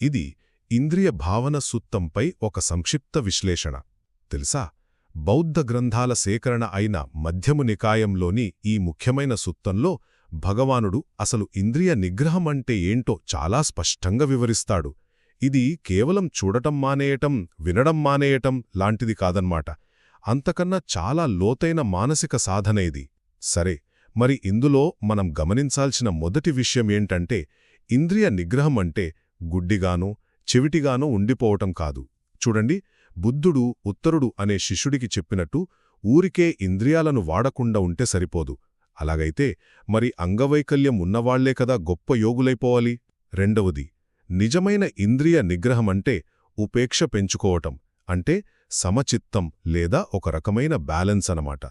ఇది ఇంద్రియ భావన సూత్తంపై ఒక సంక్షిప్త విశ్లేషణ. తెలుసా? బౌద్ధ గ్రంథాల సేకరణ అయిన మధ్యము నికాయంలోని ఈ ముఖ్యమైన సూత్తంలో భగవానుడు అసలు ఇంద్రియ నిగ్రహమంటే ఏంటో చాలా స్పష్టంగా వివరిస్తాడు. ఇది కేవలం చూడటం మానేయటం వినడం మానేయటం లాంటిది కాదన్మాట. అంతకన్నా చాలా లోతైన మానసిక సాధన ఇది. సరే మరి ఇందులో మనం గమనించాల్సిన మొదటి విషయం ఏంటంటే ఇంద్రియ నిగ్రహం అంటే గుడ్డిగానో చెవిటిగానో ఉండిపోవటం కాదు. చూడండి బుద్ధుడు ఉత్తరుడు అనే శిష్యుడికి చెప్పినట్టు ఊరికే ఇంద్రియాలను వాడకుండా ఉంటే సరిపోదు. అలాగైతే మరి అంగవైకల్యం ఉన్నవాళ్ళే కదా గొప్ప యోగులైపోవాలి? రెండవది నిజమైన ఇంద్రియ నిగ్రహమంటే ఉపేక్ష పెంచుకోవటం అంటే సమచిత్తం లేదా ఒక రకమైన బ్యాలెన్స్ అనమాట.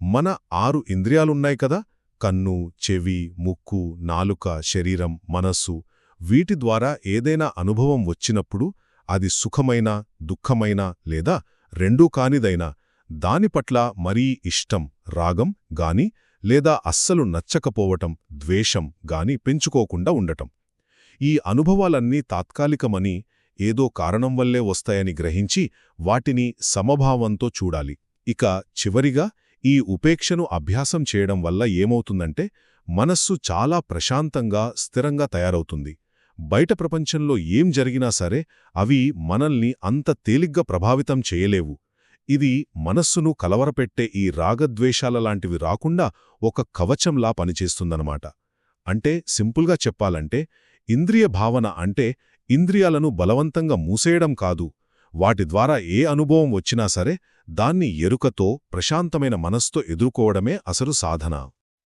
మన ఆరు ఇంద్రియాలున్నాయి కదా కన్ను చెవి ముక్కు నాలుక శరీరం మనస్సు వీటి ద్వారా ఏదైనా అనుభవం వచ్చినప్పుడు అది సుఖమైనా దుఃఖమైన లేదా రెండూ కానిదైనా దానిపట్ల మరీ ఇష్టం రాగం గాని లేదా అస్సలు నచ్చకపోవటం ద్వేషం గాని పెంచుకోకుండా ఉండటం. ఈ అనుభవాలన్నీ తాత్కాలికమని ఏదో కారణం వల్లే వస్తాయని గ్రహించి వాటిని సమభావంతో చూడాలి. ఇక చివరిగా ఈ ఉపేక్షను అభ్యాసం చేయడం వల్ల ఏమవుతుందంటే మనస్సు చాలా ప్రశాంతంగా స్థిరంగా తయారవుతుంది. బయట ప్రపంచంలో ఏం జరిగినా సరే అవి మనల్ని అంత తేలిగ్గా ప్రభావితం చేయలేవు. ఇది మనస్సును కలవరపెట్టే ఈ రాగద్వేషాల లాంటివి రాకుండా ఒక కవచంలా పనిచేస్తుందన్నమాట. అంటే సింపుల్గా చెప్పాలంటే ఇంద్రియ భావన అంటే ఇంద్రియాలను బలవంతంగా మూసేయడం కాదు. వాటి ద్వారా ఏ అనుభవం వచ్చినా సరే దాన్ని ఎరుకతో ప్రశాంతమైన మనస్తో ఎదుర్కోవడమే అసలు సాధన.